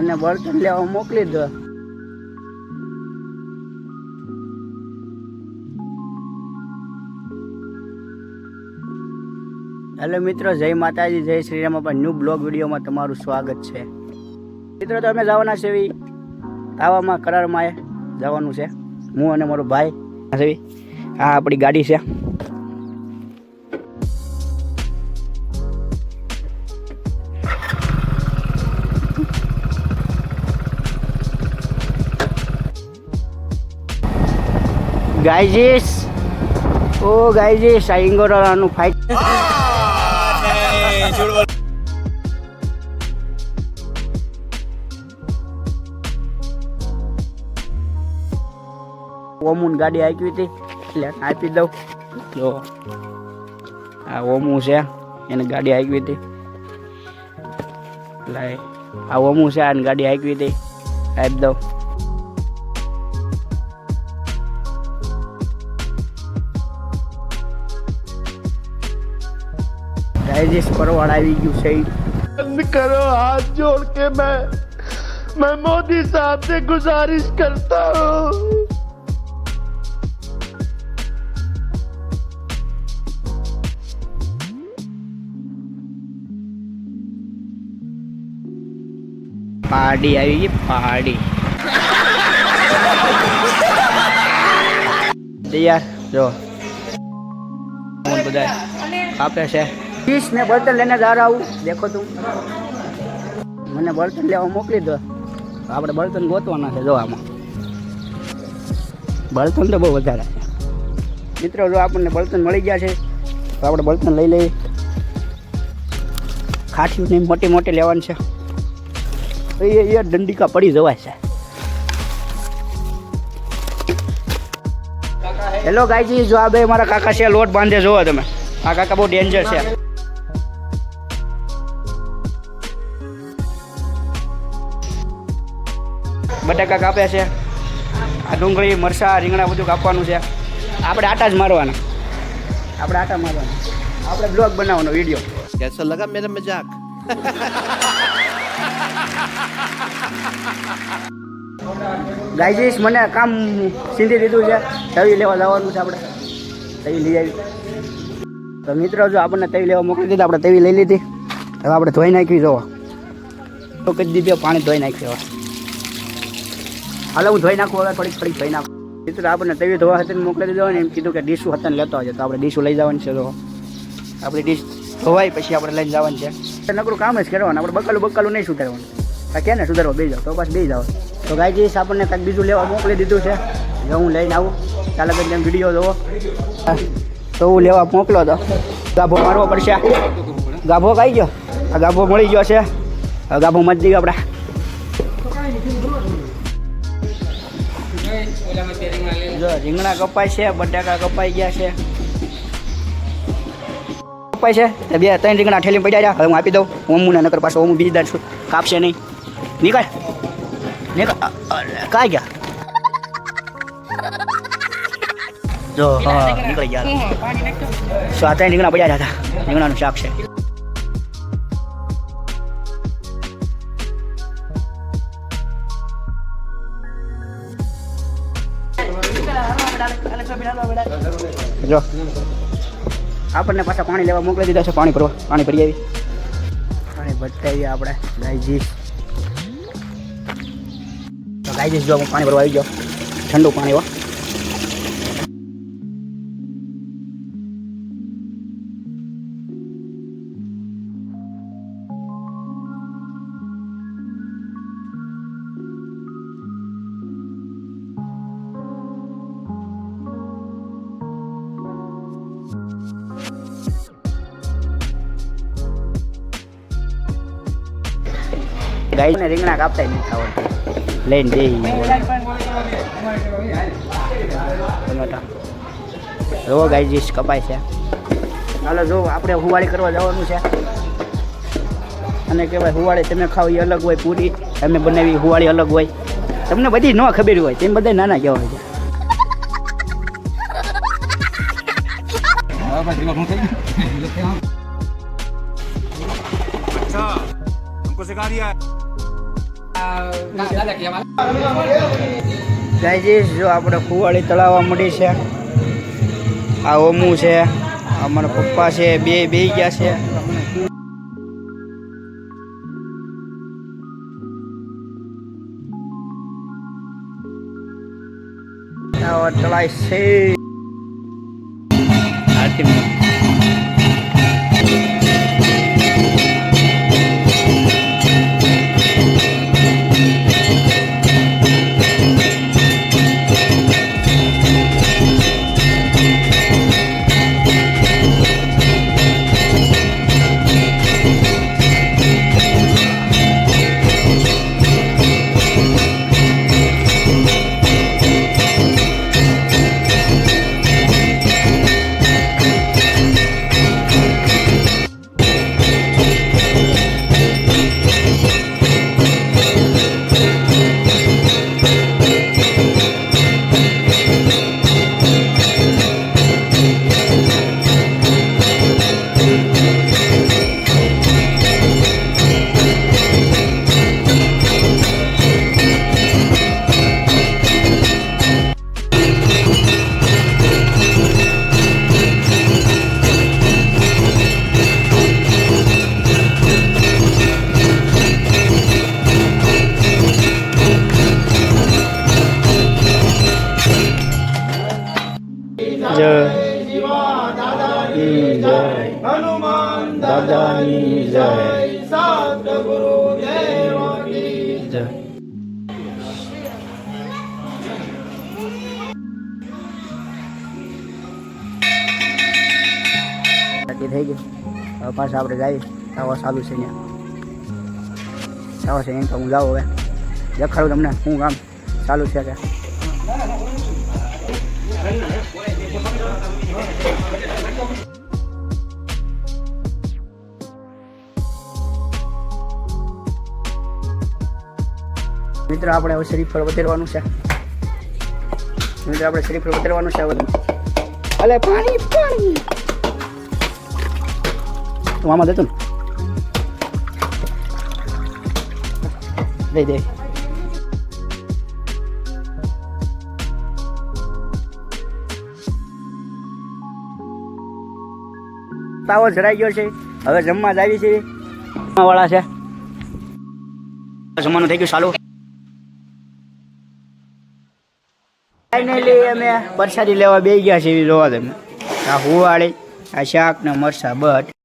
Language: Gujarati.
મને બળતણ લેવા મોકલી દો. હેલો મિત્રો, જય માતાજી, જય શ્રી રામ. આપણા ન્યૂ બ્લોગ વિડીયોમાં તમારું સ્વાગત છે. મિત્રો, તો અમે જવાના છે એવી તાવામાં, કરારમાં જવાનું છે. હું અને મારો ભાઈ. છે આ આપણી ગાડી છે. ગાયજીસ ઓ ગાયજીસ આ ઇંગોરાનું ફાઇટ ઓમુન ગાડી આપી હતી એટલે આપી દઉં જો આ ઓમુ છે એને ગાડી આપી હતી એટલે આ ઓમુ છે આને ગાડી આપી હતી આપી દઉં ડાયજેસ્ટ પરવાળ આવી ગયું છે बंद करो हाथ जोड़ के मैं मैं मोदी साहब से गुजारिश करता हूँ પાડી આવી ગઈ પાડી તૈયાર જો ફોન બધા આપે છે પીસ ને બળતણ લઈને જ આવું. દેખો તું. મને બળતણ લેવા મોકલી દો. આપણે બળતણ ગોતવાના છે, જો આમાં. બળતણ તો બહુ વધારે મિત્રો, જો આપણને બળતણ મળી ગયા છે, તો આપણે બળતણ લઈ લઈએ. ખાઠીઓને મોટી મોટી લેવાની છે. એ એ દંડિકા પડી જવાય છે. હેલો ગાયજી, જો આ બે મારા કાકા છે, લોટ બાંધે, જોવો તમે. આ કાકા બહુ ડેન્જર છે. બટાકા કાપ્યા છે. આ ડુંગળી મરચાં રીંગણા બધું કાપવાનું છે. આપણે આટા જ મારવાના. આપણે આટા મારવાના. આપણે બ્લોગ બનાવવાનો વીડિયો. કેસો લગા મેરે મજાક? ગાઈજીસ મને કામ સીધી દીધું છે. તવી લેવા જવાનું છે આપણે. તવી લઈ આવી. તો મિત્રો જો આપણને તવી લેવા મોકલી દીધી આપણે તવી લઈ લીધી. હવે આપણે ધોઈ નાખવી જોવા. તો કદી દીધો પાણી ધોઈ નાખી હવે. હાલો, હું ધોઈ નાખું હવે, થોડીક થોડીક ધોઈ નાખું. મિત્ર, આપણને તવી ધોવા હતી મોકલી દીધો એમ કીધું કે ડીશું હતા લેતો આવજો. તો આપણે ડીશું લઈ જવાની છે તો આપણી ડીશ ધોવાય, પછી આપણે લઈને જવાની છે. નકરું કામ જ કરવાનું, આપણે બકાલું બકાલું નહીં સુધારવાનું. કે ને સુધારવા? બે જાઓ. તો પાછું બે જાઓ. તો ગાયજીસ આપણને કંઈક બીજું લેવા મોકલી દીધું છે. જો, હું લઈને આવું. ચાલો કંઈક એમ વીડિયો જોવો. તો હું લેવા મોકલો તો ગાભો મારવો પડશે. ગાભો ખાઈ ગયો? આ ગાભો મળી ગયો છે. ગાભો મત ગયો આપણે. જો રીંગણા કપાય છે બટાકા કપાઈ ગયા છે. કપાય છે? તે બે ત્રણ રીંગણા ઠેલી પડ્યા છે. હવે હું આપી દઉં. ઓમુને નકર પાછો હું બીજી છું કાપશે નહીં. નીકળ. નીકળ. કાંઈ ગયા. જો હા નીકળી ગયા. સો આ ત્રણ રીંગણા પડ્યા હતા. રીંગણાનું શાક છે. જો. આપણને પાછા પાણી લેવા મોકલી દીધા છે પાણી ભરવા. પાણી ભરી આવી. પાણી ભરતા આવીએ આપણે ગાયજી તો ગાયજી જો હું પાણી ભરવા આવી ગયો ઠંડુ પાણી હો. ગાયને રીંગણા કાપતા નહીં ખાવાનું લઈને દે ટમેટા. જોવો ગાયજીસ કપાય છે. હાલો જો આપણે હુવાળી કરવા જવાનું છે. અને કહેવાય હુવાળી તમે ખાવ એ અલગ હોય પૂરી. તમે બનાવી હુવાળી અલગ હોય. તમને બધી ન ખબર હોય તેમ બધા નાના કહેવાય છે. ગાયજીસ જો આપણે કુવાળી તળાવવા મળી છે. આ ઓમું છે, અમારા પપ્પા છે, બે બે ગયા છે. આવા છે. આરતી દાદાની જય. જય નક્કી થઈ ગયું હવે પાછા આપણે જઈએ. સાવા ચાલુ છે ત્યાં સાવા છે તો હું જાઉં હવે. દેખાડું તમને શું કામ ચાલુ છે કે. મિત્રો, આપણે હવે શ્રીફળ વધારવાનું છે. મિત્રો, આપણે શ્રીફળ વધારવાનું છે બધું અલે, પાણી પાણી. તું આમાં દેતો ને. દે દે. તાવો જરાઈ ગયો છે. હવે જમવા જ આવી છે. વાળા છે. જમવાનું થઈ ગયું, ચાલુ. અમે પરસાદી લેવા બે ગયા છીએ જોવા તમે આ હુવાળી, આ શાક ને મરસા બટ